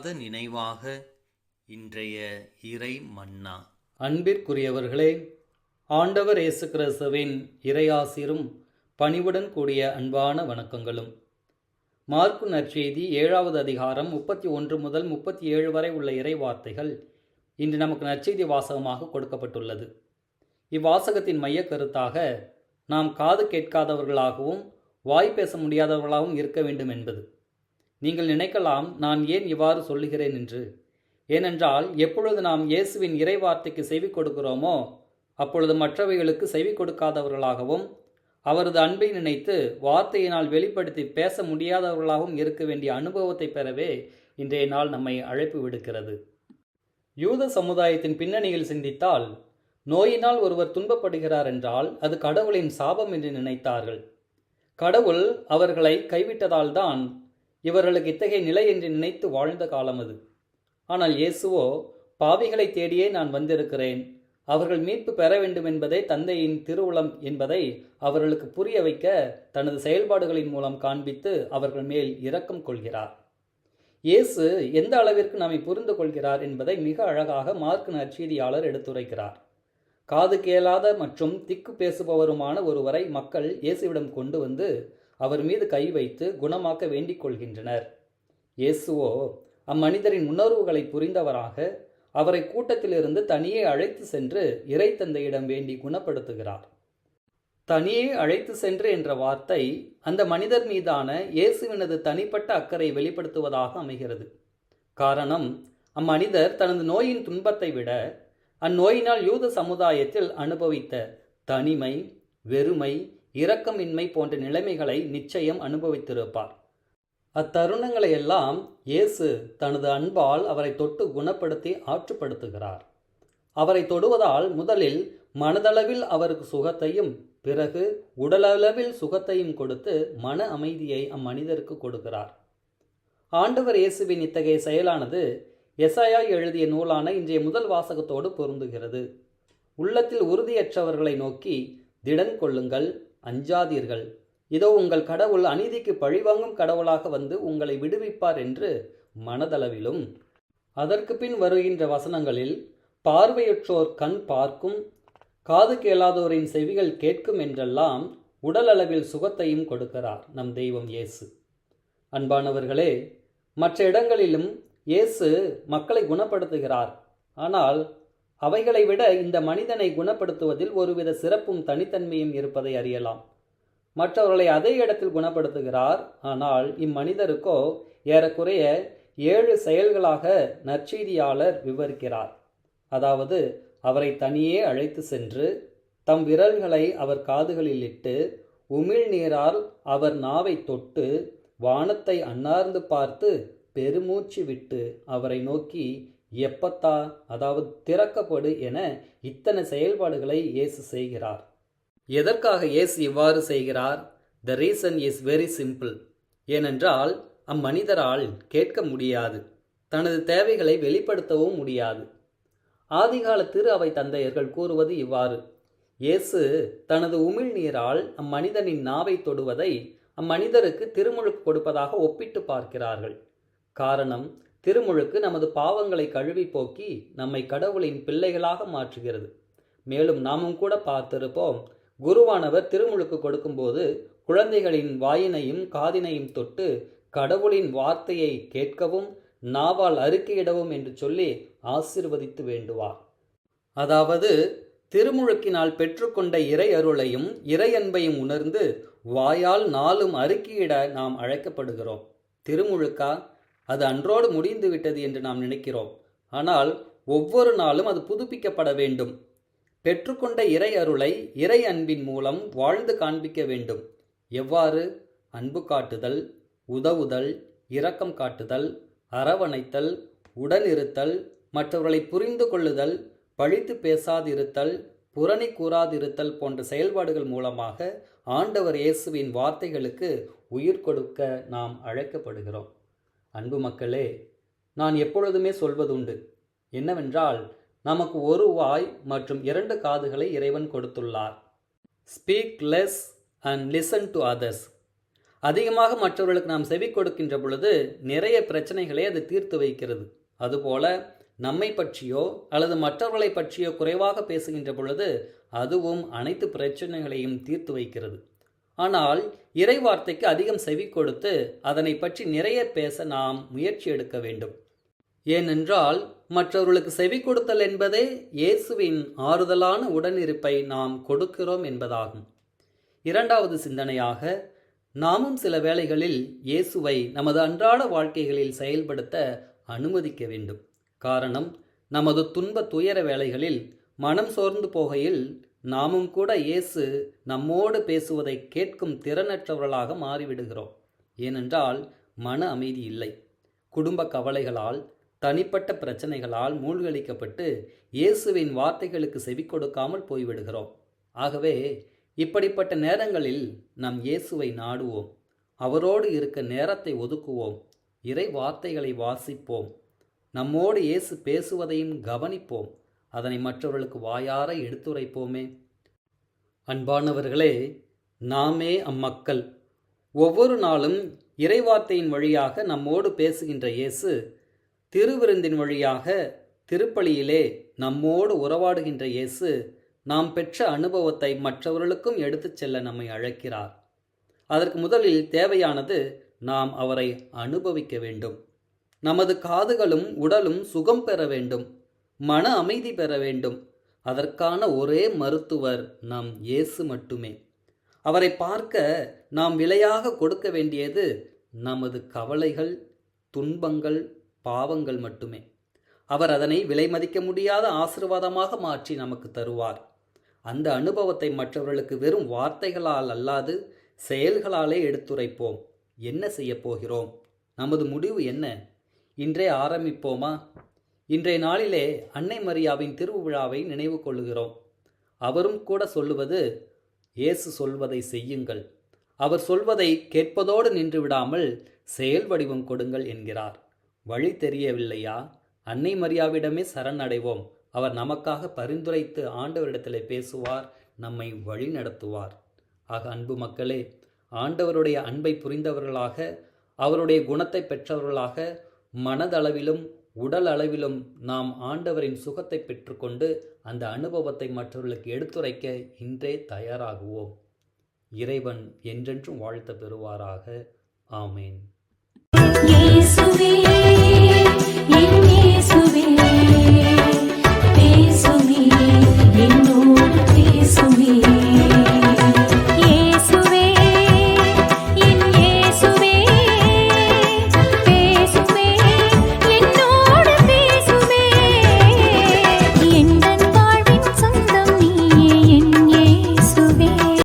மறவாத நினைவாக இன்றைய இறை மன்னா அன்பிற்குரியவர்களே ஆண்டவர் இயேசு கிறிஸ்துவின் இறையாசிரும் பணிவுடன் கூடிய அன்பான வணக்கங்களும். மார்க்கு நற்செய்தி ஏழாவது அதிகாரம் முப்பத்தி ஒன்று முதல் முப்பத்தி ஏழு வரை உள்ள இறை வார்த்தைகள் இன்று நமக்கு நற்செய்தி வாசகமாக கொடுக்கப்பட்டுள்ளது. இவ்வாசகத்தின் மைய கருத்தாக நாம் காது கேட்காதவர்களாகவும் வாய் பேச முடியாதவர்களாகவும் இருக்க வேண்டும் என்பது. நீங்கள் நினைக்கலாம் நான் ஏன் இவ்வாறு சொல்லுகிறேன் என்று. ஏனென்றால் எப்பொழுது நாம் இயேசுவின் இறை வார்த்தைக்கு செவி கொடுக்கிறோமோ அப்பொழுது மற்றவைகளுக்கு செவி கொடுக்காதவர்களாகவும் அவரது அன்பை நினைத்து வார்த்தையினால் வெளிப்படுத்தி பேச முடியாதவர்களாகவும் இருக்க வேண்டிய அனுபவத்தை பெறவே இன்றைய நாள் நம்மை அழைப்பு விடுக்கிறது. யூத சமுதாயத்தின் பின்னணியில் சிந்தித்தால் நோயினால் ஒருவர் துன்பப்படுகிறார் என்றால் அது கடவுளின் சாபம் என்று நினைத்தார்கள். கடவுள் அவர்களை கைவிட்டதால்தான் இவர்களுக்கு இத்தகைய நிலை என்று நினைத்து வாழ்ந்த காலம் அது. ஆனால் இயேசுவோ பாவிகளை தேடியே நான் வந்திருக்கிறேன். அவர்கள் மீட்பு பெற வேண்டும் என்பதே தந்தையின் திருவுளம் என்பதை அவர்களுக்கு புரிய வைக்க தனது செயல்பாடுகளின் மூலம் காண்பித்து அவர்கள் மேல் இரக்கம் கொள்கிறார். இயேசு எந்த அளவிற்கு நம்மை புரிந்து கொள்கிறார் என்பதை மிக அழகாக மார்க் நற்செய்தியாளர் எடுத்துரைக்கிறார். காது கேளாத மற்றும் திக்கு பேசுபவருமான ஒருவரை மக்கள் இயேசுவிடம் கொண்டு வந்து அவர் மீது கை வைத்து குணமாக்க வேண்டிக் கொள்கின்றனர். இயேசுவோ அம்மனிதரின் உணர்வுகளை புரிந்தவராக அவரை கூட்டத்திலிருந்து தனியே அழைத்து சென்று இறை தந்தையிடம் வேண்டி குணப்படுத்துகிறார். தனியே அழைத்து சென்று என்ற வார்த்தை அந்த மனிதர் மீதான இயேசுவினது தனிப்பட்ட அக்கறை வெளிப்படுத்துவதாக அமைகிறது. காரணம் அம்மனிதர் தனது நோயின் துன்பத்தை விட அந்நோயினால் யூத சமுதாயத்தில் அனுபவித்த தனிமை வெறுமை இரக்கமின்மை போன்ற நிலைமைகளை நிச்சயம் அனுபவித்திருப்பார். அத்தருணங்களை எல்லாம் இயேசு தனது அன்பால் அவரை தொட்டு குணப்படுத்தி ஆற்றுப்படுத்துகிறார். அவரை தொடுவதால் முதலில் மனதளவில் அவருக்கு சுகத்தையும் பிறகு உடலளவில் சுகத்தையும் கொடுத்து மன அமைதியை அம்மனிதருக்கு கொடுக்கிறார். ஆண்டவர் இயேசுவின் இத்தகைய செயலானது எசாயா எழுதிய நூலான இன்றைய முதல் வாசகத்தோடு பொருந்துகிறது. உள்ளத்தில் உறுதியற்றவர்களை நோக்கி திடன் கொள்ளுங்கள் அஞ்சாதீர்கள். இதோ உங்கள் கடவுள் அநீதிக்கு பழிவாங்கும் கடவுளாக வந்து உங்களை விடுவிப்பார் என்று மனதளவிலும். அதற்கு பின் வருகின்ற வசனங்களில் பார்வையற்றோர் கண் பார்க்கும் காது கேளாதோரின் செவிகள் கேட்கும் என்றெல்லாம் உடலளவில் சுகத்தையும் கொடுக்கிறார் நம் தெய்வம் இயேசு. அன்பானவர்களே மற்ற இடங்களிலும் இயேசு மக்களை குணப்படுத்துகிறார். ஆனால் அவைகளை விட இந்த மனிதனை குணப்படுத்துவதில் ஒருவித சிறப்பும் தனித்தன்மையும் இருப்பதை அறியலாம். மற்றவர்களை அதே இடத்தில் குணப்படுத்துகிறார் ஆனால் இம்மனிதருக்கோ ஏறக்குறைய ஏழு செயல்களாக நற்செய்தியாளர் விவரிக்கிறார். அதாவது அவரை தனியே அழைத்து சென்று தம் விரல்களை அவர் காதுகளில் இட்டு உமிழ்நீரால் அவர் நாவை தொட்டு வானத்தை அன்னார்ந்து பார்த்து பெருமூச்சு விட்டு அவரை நோக்கி எப்பத்தா? அதாவது திறக்கப்படு என இத்தனை செயல்பாடுகளை இயேசு செய்கிறார். எதற்காக இயேசு இவ்வாறு செய்கிறார்? The reason is very simple ஏனென்றால் அம்மனிதரால் கேட்க முடியாது. தனது தேவைகளை வெளிப்படுத்தவும் முடியாது. ஆதிகால திரு அவை தந்தையர்கள் கூறுவது இவ்வாறு. இயேசு தனது உமிழ்நீரால் அம்மனிதனின் நாவை தொடுவதை அம்மனிதருக்கு திருமுழுக்கு கொடுப்பதாக ஒப்பிட்டு பார்க்கிறார்கள். காரணம் திருமுழுக்கு நமது பாவங்களை கழுவி போக்கி நம்மை கடவுளின் பிள்ளைகளாக மாற்றுகிறது. மேலும் நாமும் கூட பார்த்திருப்போம் குருவானவர் திருமுழுக்கு கொடுக்கும்போது குழந்தைகளின் வாயினையும் காதினையும் தொட்டு கடவுளின் வார்த்தையை கேட்கவும் நாவால் அறிக்கையிடவும் என்று சொல்லி ஆசிர்வதித்து வேண்டுவார். அதாவது திருமுழுக்கினால் பெற்றுக்கொண்ட இறை அருளையும் இறை அன்பையும் உணர்ந்து வாயால் நாளும் அறிக்கையிட நாம் அழைக்கப்படுகிறோம். திருமுழுக்கா? அது அன்றோடு முடிந்து விட்டது என்று நாம் நினைக்கிறோம். ஆனால் ஒவ்வொரு நாளும் அது புதுப்பிக்கப்பட வேண்டும். பெற்றுக்கொண்ட இறை அருளை இறை அன்பின் மூலம் வாழ்ந்து காண்பிக்க வேண்டும். எவ்வாறு? அன்பு காட்டுதல் உதவுதல் இரக்கம் காட்டுதல் அரவணைத்தல் உடனிருத்தல் மற்றவர்களை புரிந்து கொள்ளுதல் பழித்து பேசாதிருத்தல் புரணி கூறாதிருத்தல் போன்ற செயல்பாடுகள் மூலமாக ஆண்டவர் இயேசுவின் வார்த்தைகளுக்கு உயிர் கொடுக்க நாம் அழைக்கப்படுகிறோம். அன்பு மக்களே நான் எப்பொழுதுமே சொல்வதுண்டு. என்னவென்றால் நமக்கு ஒரு வாய் மற்றும் இரண்டு காதுகளை இறைவன் கொடுத்துள்ளார். Speak less and listen to others அதிகமாக மற்றவர்களுக்கு நாம் செவி கொடுக்கின்ற பொழுது நிறைய பிரச்சனைகளை அது தீர்த்து வைக்கிறது. அதுபோல நம்மை பற்றியோ அல்லது மற்றவர்களை பற்றியோ குறைவாக பேசுகின்ற பொழுது அதுவும் அனைத்து பிரச்சனைகளையும் தீர்த்து வைக்கிறது. ஆனால் இறை வார்த்தைக்கு அதிகம் செவி கொடுத்து அதனை பற்றி நிறைய பேச நாம் முயற்சி எடுக்க வேண்டும். ஏனென்றால் மற்றவர்களுக்கு செவி கொடுத்தல் என்பதே இயேசுவின் ஆறுதலான உடனிருப்பை நாம் கொடுக்கிறோம் என்பதாகும். இரண்டாவது சிந்தனையாக நாமும் சில வேளைகளில் இயேசுவை நமது அன்றாட வாழ்க்கைகளில் செயல்படுத்த அனுமதிக்க வேண்டும். காரணம் நமது துன்ப துயர வேளைகளில் மனம் சோர்ந்து போகையில் நாமும் கூட இயேசு நம்மோடு பேசுவதை கேட்கும் திறனற்றவர்களாக மாறிவிடுகிறோம். ஏனென்றால் மன அமைதி இல்லை. குடும்ப கவலைகளால் தனிப்பட்ட பிரச்சனைகளால் மூழ்கடிக்கப்பட்டு இயேசுவின் வார்த்தைகளுக்கு செவி கொடுக்காமல் போய்விடுகிறோம். ஆகவே இப்படிப்பட்ட நேரங்களில் நம் இயேசுவை நாடுவோம். அவரோடு இருக்க நேரத்தை ஒதுக்குவோம். இறை வார்த்தைகளை வாசிப்போம். நம்மோடு இயேசு பேசுவதையும் கவனிப்போம். அதனை மற்றவர்களுக்கு வாயார எடுத்துரைப்போமே. அன்பானவர்களே நாமே அம்மக்கள். ஒவ்வொரு நாளும் இறைவார்த்தையின் வழியாக நம்மோடு பேசுகின்ற இயேசு திருவிருந்தின் வழியாக திருப்பலியிலே நம்மோடு உறவாடுகின்ற இயேசு நாம் பெற்ற அனுபவத்தை மற்றவர்களுக்கும் எடுத்துச் செல்ல நம்மை அழைக்கிறார். அதற்கு முதலில் தேவையானது நாம் அவரை அனுபவிக்க வேண்டும். நமது காதுகளும் உடலும் சுகம் பெற வேண்டும். மன அமைதி பெற வேண்டும். அதற்கான ஒரே மருத்துவர் நம் இயேசு மட்டுமே. அவரை பார்க்க நாம் விலையாக கொடுக்க வேண்டியது நமது கவலைகள் துன்பங்கள் பாவங்கள் மட்டுமே. அவர் அதனை விலை மதிக்க முடியாத ஆசிர்வாதமாக மாற்றி நமக்கு தருவார். அந்த அனுபவத்தை மற்றவர்களுக்கு வெறும் வார்த்தைகளால் அல்லாது செயல்களாலே எடுத்துரைப்போம். என்ன செய்யப் போகிறோம்? நமது முடிவு என்ன? இன்றே ஆரம்பிப்போமா? இன்றைய நாளிலே அன்னை மரியாவின் திருவிழாவை நினைவு கொள்ளுகிறோம். அவரும் கூட சொல்லுவது இயேசு சொல்வதை செய்யுங்கள். அவர் சொல்வதை கேட்பதோடு நின்று விடாமல் செயல் வடிவம் கொடுங்கள் என்கிறார். வழி தெரியவில்லையா? அன்னை மரியாவிடமே சரணடைவோம். அவர் நமக்காக பரிந்துரைத்து ஆண்டவரிடத்தில் பேசுவார் நம்மை வழி நடத்துவார். ஆக அன்பு மக்களே ஆண்டவருடைய அன்பை புரிந்தவர்களாக அவருடைய குணத்தை பெற்றவர்களாக மனதளவிலும் உடல் அளவிலும் நாம் ஆண்டவரின் சுகத்தை பெற்றுக்கொண்டு அந்த அனுபவத்தை மற்றவர்களுக்கு எடுத்துரைக்க இன்றே தயாராகுவோம். இறைவன் என்றென்றும் வாழ்த்த பெறுவாராக. ஆமேன்.